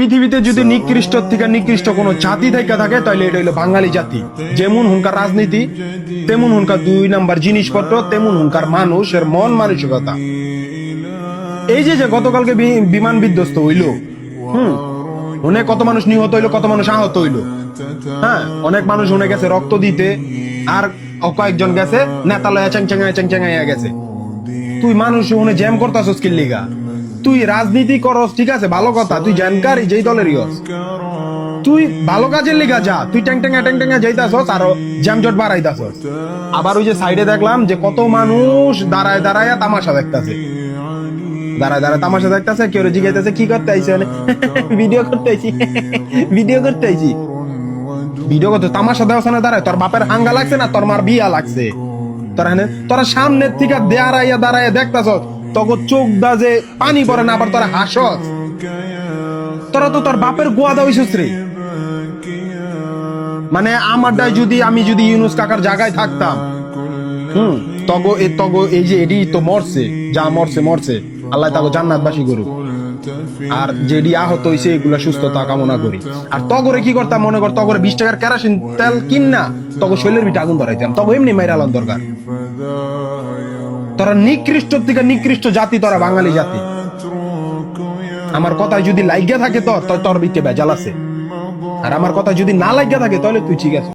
পৃথিবীতে যদি নিকৃষ্ট থেকে নিকৃষ্ট কোনো জাতি থেকে থাকে, তাহলে এটা হইল বাঙালি জাতি। যেমন হুনকার রাজনীতি, তেমন হুনকার দুই নাম্বার জিনিসপত্র, তেমন হুনকার মানুষের মন মানসিকতা। এই যে যে গতকালকে বিমান বিধ্বস্ত হইল, হুম, অনেক কত মানুষ নিহত হইল, কত মানুষ আহত হইল। হ্যাঁ অনেক মানুষ শুনে গেছে রক্ত দিতে, আর কয়েকজন গেছে নেতা লয়া চ্যাং চ্যাং চ্যাং চ্যাং গেছে। তুই মানুষ শুনে জ্যাম করতাছস কি লিগা? তুই রাজনীতি করস, ঠিক আছে, ভালো কথা, তুই জানকারি যেই দলেরই হস। তুই ভালো কাজের লিগা যা, তুই ট্যাং ট্যাঙ্গা ট্যাং ট্যাঙ্গা যাইতাছস আর জ্যামজট বাড়াইতাছস। আবার ওই যে সাইডে দেখলাম যে কত মানুষ দাঁড়ায় দাঁড়ায় তামাশা দেখতাছে। দাঁড়ায় দাঁড়ায় তামাশা দেখতাছে, কেউ জিজ্ঞাসা কি করতে আইছে? ভিডিও করতে আইছি। ভিডিও করতে আইছি। ভিডিও করতে তামাশা দেওয়া দাঁড়ায়, তোর বাপের হাঙ্গা লাগছে না, তোর মার বিয়া লাগছে। তোর তোরা সামনের থেকে দাঁড়াইয়া তখন চোখ পানি পড়ে না, আবার তোরা তোরা তো তোর বাপের গোয়া দা হইছিস রে। মানে আমারটাই যদি আমি যদি ইউনুস কাকার জায়গায় থাকতাম, হুম, তগো এ তগো এই যে এডি তো মরছে, যা মরছে মরছে, আল্লাহ তাকে জান্নাতবাসী করুক। আর যেডি আহত হইছে, এগুলা সুস্থতা কামনা করি। আর তগরে কি করতাম, মনে কর, তগরে বিশ টাকার কেরাসিন তেল কিন না তগো শৈলের বিটা আগুন ধরাইতাম। তগো এমনি মাইরালাম দরকার। তোরা নিকৃষ্ট থেকে নিকৃষ্ট জাতি, তোরা বাঙালি জাতি। আমার কথায় যদি লাগিয়া থাকে তোর তোর বিকে বেজাল আছে। আর আমার কথা যদি না লাগিয়া থাকে, তাহলে তুই ঠিক আছে